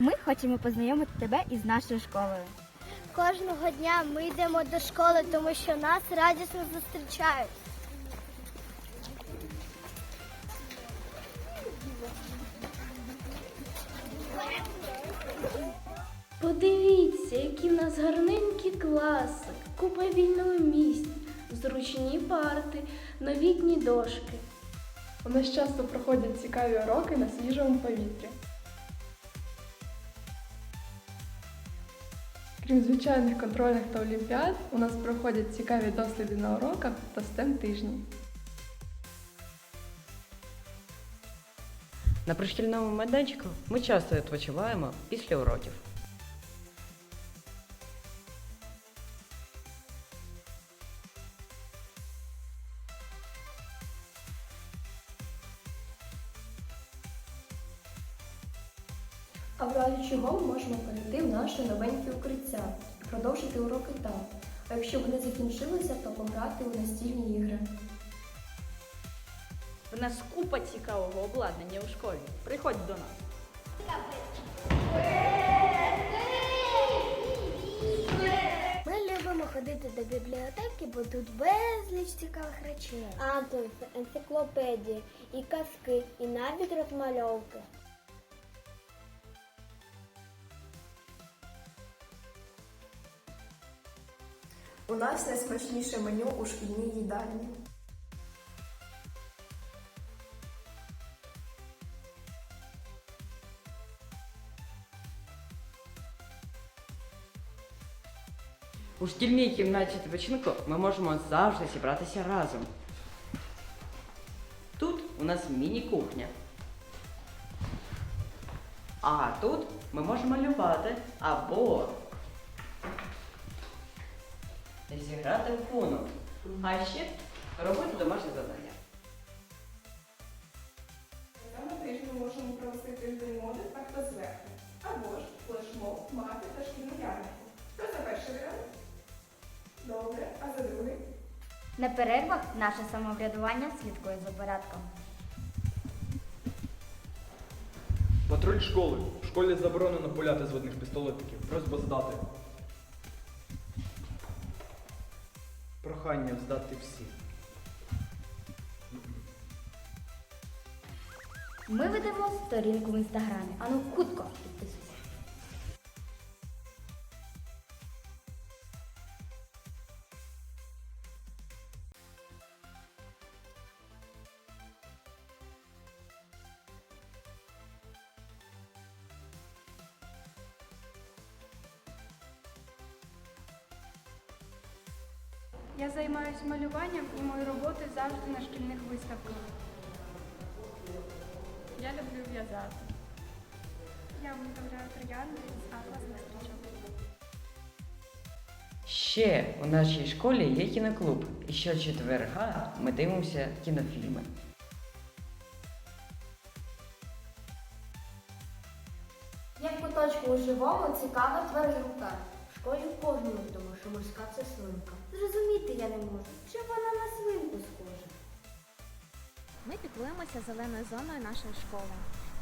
Ми хочемо познайомити тебе із нашою школою. Кожного дня ми йдемо до школи, тому що нас радісно зустрічають. Подивіться, які в нас гарненькі класи, купа вільного місць, зручні парти, новітні дошки. У нас часто проходять цікаві уроки на свіжому повітрі. Крім звичайних контрольних та олімпіад, у нас проходять цікаві досліди на уроках та STEM тижні. На пришкільному майданчику ми часто відпочиваємо після уроків. А в разі чого ми можемо перейти в наше новеньке укриття і продовжити уроки там. А якщо вони закінчилися, то пограти у настільні ігри. В нас купа цікавого обладнання у школі. Приходь до нас. Ми любимо ходити до бібліотеки, бо тут безліч цікавих речей. Атоси, енциклопедії, і казки, і навіть розмальовки. У нас найсмачніше меню у шкільній їдальні. У шкільній кімнаті відпочинку ми можемо завжди зібратися разом. Тут у нас міні-кухня. А тут ми можемо малювати або зіграти в куну. А ще робити домашні завдання. На тижні можемо провести тиждень моди та хто зверху. Або ж флешмоб, мати та шкільну ярмарку. Хто за перший варіант? Добре, а за другий? На перервах наше самоврядування слідкує за порядком. Патруль школи. В школі заборонено пуляти з водних пістолетиків. Просьба здати. Прохання здати всі. Ми ведемо сторінку в інстаграмі. Ану, хутко Я займаюся малюванням і мої роботи завжди на шкільних виставках. Я люблю в'язати. Я виготовляю троянди з атласних стрічок. Ще у нашій школі є кіноклуб. І щочетверга ми дивимося кінофільми. Як куточку у живому цікава тваринка. В школі в кожному що морська це свинка. Зрозуміти я не можу, чи вона на свинку схожа. Ми піклуємося зеленою зоною нашої школи.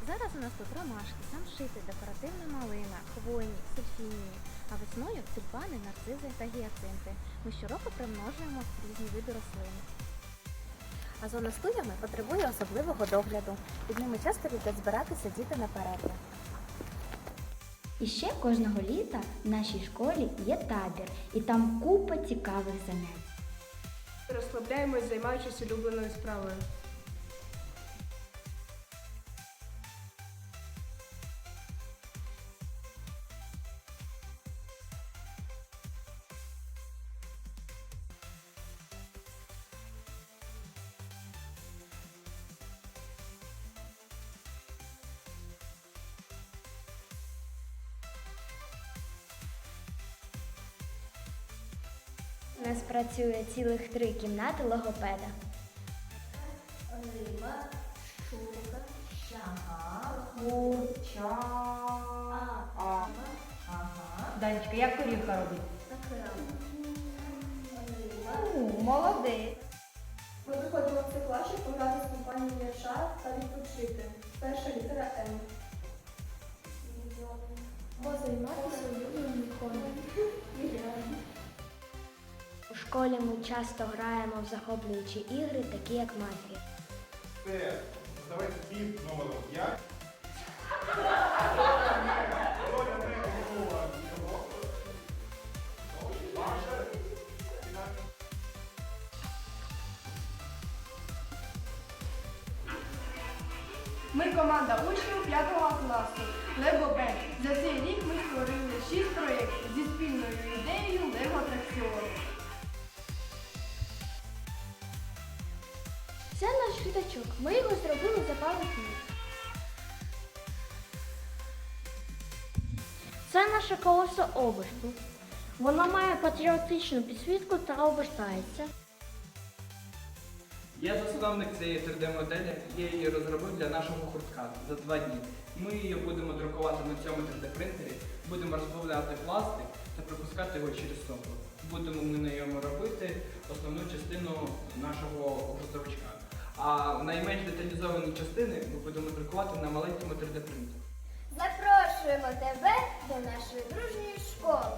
Зараз у нас тут ромашки, самшити, декоративна малина, хвойні, сульфінії, а весною тюльпани, нарцизи та гіацинти. Ми щороку примножуємо різні види рослин. А зона з туями потребує особливого догляду. Під ними часто люблять збиратися діти на перерві. І ще кожного літа в нашій школі є табір, і там купа цікавих занять. Розслабляємось, займаючись улюбленою справою. нас працює цілих три кімнати логопеда. Риба, щука, щага, курча. Данечка, як корівка робить? Риба. Молодець. Ми виходимо в цей клас, щоб пограти з компанією вірша та відпочити. Перша літера М. Бо займатися улюбленим конем школі ми часто граємо в захоплюючі ігри, такі як мафія. Це, давайте пів номером 5. Ми команда учнів 5 класу Лего Бенд. За цей рік ми створили 6 проєктів зі спільною ідеєю Лего Ми його зробили за пару днів. Це наше колесо оберту. Воно має патріотичну підсвітку та обертається. Я засновник цієї 3D-моделі, я її розробив для нашого гуртка за два дні. Ми її будемо друкувати на цьому 3D-принтері, будемо розбавляти пластик та пропускати його через сопло. Будемо ми на ньому робити основну частину нашого грузовичка а найменш деталізовані частини ми будемо друкувати на маленькому 3D-принтері. Запрошуємо тебе до нашої дружньої школи.